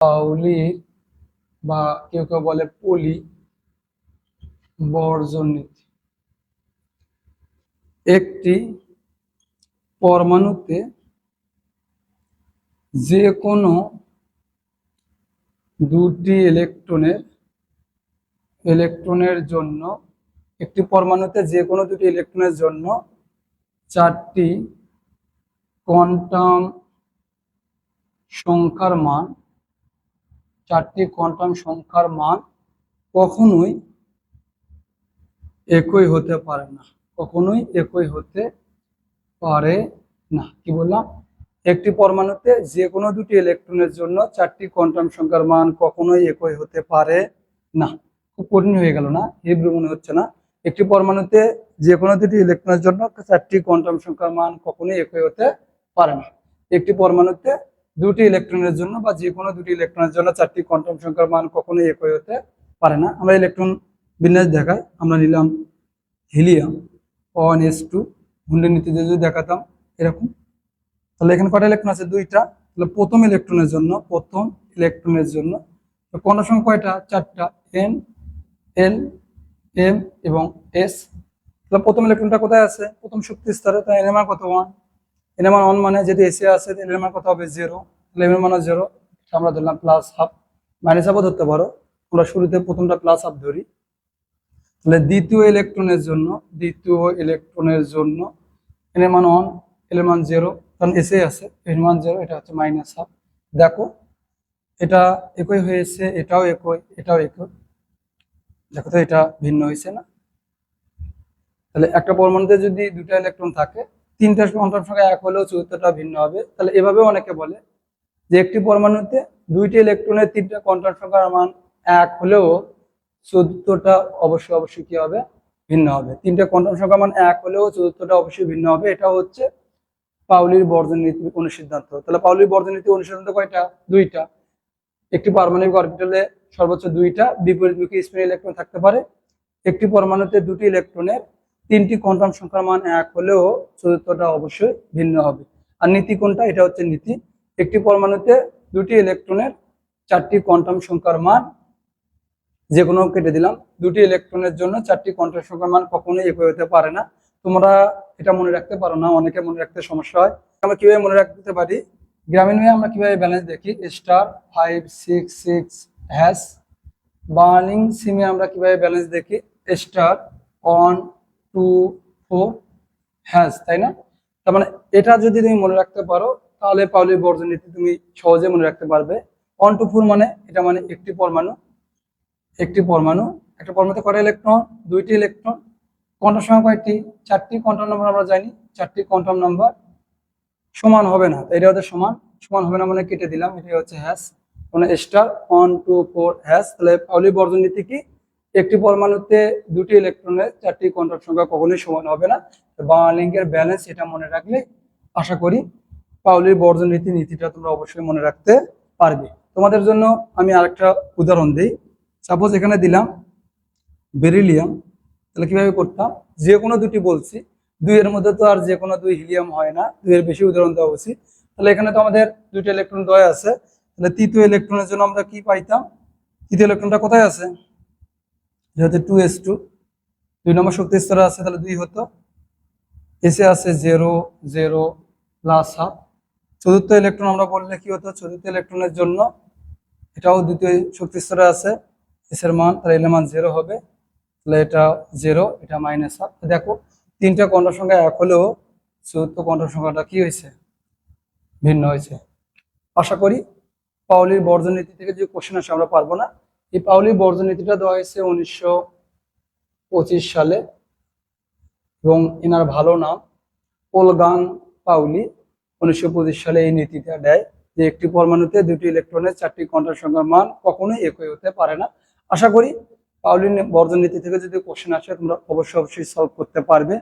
পাউলির বা কেউ কেউ বলে পলি বর্জন নীতি একটি পরমাণুতে যে কোনো দুটি ইলেকট্রনের ইলেকট্রনের জন্য, একটি পরমাণুতে যে কোনো দুটি ইলেকট্রনের জন্য চারটি কোয়ান্টাম সংখ্যার মান চারটি কোয়ান্টাম সংখ্যার মান কখনোই একই হতে পারে না। কখনোই একই হতে পারে না। কি বললাম? একটি পরমাণুতে যে কোনো দুটি ইলেকট্রনের জন্য চারটি কোয়ান্টাম সংখ্যার মান কখনোই একই হতে পারে না। খুব কঠিন হয়ে গেল না? হিব্রু মনে হচ্ছে না। একটি পরমাণুতে যে কোনো দুটি ইলেকট্রনের জন্য চারটি কোয়ান্টাম সংখ্যার মান কখনোই একই হতে পারে না। একটি পরমাণুতে দুটি ইলেকট্রনের জন্য বা যে কোনো দুটি ইলেকট্রনের জন্য চারটি কোয়ান্টাম সংখ্যার মান কখনোই একই হতে পারে না। আমরা ইলেকট্রন বিন্যাস দেখাই। আমরা নিলাম হিলিয়াম ওয়ান এস টু হুন্ডের নীতিতে যদি দেখাতাম, এরকম। তাহলে এখানে কটা ইলেকট্রন আছে? দুইটা। তাহলে প্রথম ইলেকট্রনের জন্য, প্রথম ইলেকট্রনের জন্য কোন সংখ্যা কয়টা? চারটা। এন এল এম এবং এস তাহলে প্রথম ইলেকট্রনটা কোথায় আছে? প্রথম শক্তি স্তরে। তাই এন এর মান কত? ওয়ান এন এর মান ওয়ান মানে যদি এসে আছে এর মান কত হবে? জিরো এম এর মান জিরো আমরা ধরলাম প্লাস হাফ মাইনাস হাফও ধরতে পারো। আমরা শুরুতে প্রথমটা প্লাস হাফ ধরি। তাহলে দ্বিতীয় ইলেকট্রনের জন্য, দ্বিতীয় ইলেকট্রনের জন্য এর ওয়ান এল এর মান জিরো কারণ এসে আছে এর মান জিরো এটা হচ্ছে মাইনাস হাফ দেখো, এটা একই হয়েছে, এটাও একই এটাও একই। দেখো তো, এটা ভিন্ন হয়েছে না? তাহলে একটা পরমাণুতে যদি দুটা ইলেকট্রন থাকে তিনটা কোয়ান্টাম সংখ্যা এক হলেও চতুর্থটা ভিন্ন হবে। তাহলে এভাবে অনেকে বলে যে একটি পরমাণুতে দুইটি ইলেকট্রনের তিনটা কোয়ান্টাম সংখ্যার মান এক হলেও চতুর্থটা অবশ্যই অবশ্যই কি হবে? ভিন্ন হবে। তিনটা কোয়ান্টাম সংখ্যার মান এক হলেও চতুর্থটা অবশ্যই ভিন্ন হবে। এটা হচ্ছে পাউলির বর্জন নীতি অনুসিদ্ধান্ত। তাহলে পাউলির বর্জন নীতি অনুসিদ্ধান্ত কয়টা? দুইটা। একটি পারমাণবিক অরবিটালে সর্বোচ্চ দুইটা বিপরীতমুখী স্পিন ইলেকট্রন থাকতে পারে। একটি পরমাণুতে দুটি ইলেকট্রনের তিনটি কোয়ান্টাম সংখ্যার মান এক হলেও চতুর্থটা অবশ্যই ভিন্ন হবে। আর নীতি কোনটা? এটা হচ্ছে নীতি। একটি পরমাণুতে দুটি ইলেকট্রনের চারটি কোয়ান্টাম সংখ্যার মান যে কোনো কেটে দিলাম। দুটি ইলেকট্রনের জন্য চারটি কোয়ান্টাম সংখ্যার মান কখনোই একই হতে পারে না। তোমরা এটা মনে রাখতে পারো না, অনেকে মনে রাখতে সমস্যা হয়। আমরা কীভাবে মনে রাখতে পারি? গ্রামীণ হয়ে আমরা কীভাবে ব্যালেন্স দেখি? Star five six six hash burning সিমে আমরা কীভাবে ব্যালেন্স দেখি? Star one two, four, hash, তাই না? তার মানে এটা যদি তুমি মনে রাখতে পারো, তাহলে পাউলি বর্জন নীতি তুমি সহজে মনে রাখতে পারবে। ওয়ান টু ফোর মানে এটা মানে একটি পরমাণু একটি পরমাণু। একটা পরমাণুতে কটা ইলেকট্রন দুইটি ইলেকট্রন কোয়ান্টাম সংখ্যা কয়েকটি চারটি। কোয়ান্টাম নাম্বার আমরা জানি, চারটি কোয়ান্টাম নাম্বার সমান হবে না এটা হচ্ছে সমান। সমান হবে না মানে কেটে দিলাম এটা হচ্ছে হ্যাশ। মানে star one two four hash. তাহলে পাউলি বর্জন নীতি কি? একটি পরমাণুতে দুটি ইলেকট্রনের চারটি কোয়ান্টাম সংখ্যা কখনোই সমান হবে না। বাংলালিঙ্কের ব্যালেন্স এটা মনে রাখলে আশা করি পাউলির বর্জন নীতি নীতিটা তোমরা অবশ্যই মনে রাখতে পারবে। তোমাদের জন্য আমি আরেকটা উদাহরণ দিই। সাপোজ এখানে দিলাম বেরিলিয়াম তাহলে কীভাবে করতাম? যে কোনো দুটি বলছি, দুইয়ের মধ্যে তো আর যে কোনো দুই হিলিয়াম হয় না, দুইয়ের বেশি উদাহরণ দেওয়া উচিত। তাহলে এখানে তো আমাদের দুইটা ইলেকট্রন দয় আছে। তাহলে তৃতীয় ইলেকট্রনের জন্য আমরা কি পাইতাম? তৃতীয় ইলেকট্রনটা কোথায় আছে? যেহেতু টু এস টু দুই নম্বর শক্তি স্তরে আছে, তাহলে দুই হতো। এসে আছে জেরো জেরো প্লাস হাফ চতুর্থ ইলেকট্রন আমরা বললে কি হতো? চতুর্থ ইলেকট্রনের জন্য এটাও দ্বিতীয় শক্তি স্তরে আছে। এসের মান, তাহলে এল মান জেরো হবে। তাহলে এটা জেরো এটা মাইনাস হাফ দেখো, তিনটা কোয়ান্টাম সংখ্যা এক হলেও চতুর্থ কোয়ান্টাম সংখ্যাটা কি হয়েছে? ভিন্ন হয়েছে। আশা করি পাউলির বর্জন নীতি থেকে যে কোশ্চেন আসে আমরা পারব না। এই পাউলির বর্জন নীতিটা দেওয়া হয়েছে উনিশশো পঁচিশ সালে এবং এনার ভালো নাম ওলগাং পাউলি উনিশশো পঁচিশ সালে এই নীতিটা দেয় যে একটি পরমাণুতে দুটি ইলেকট্রনের চারটি কোয়ান্টাম সংখ্যার মান কখনোই একই হতে পারে না। আশা করি পাউলিন বর্জন নীতি থেকে যদি কোশ্চেন আসে, তোমরা অবশ্যই অবশ্যই সলভ করতে পারবে।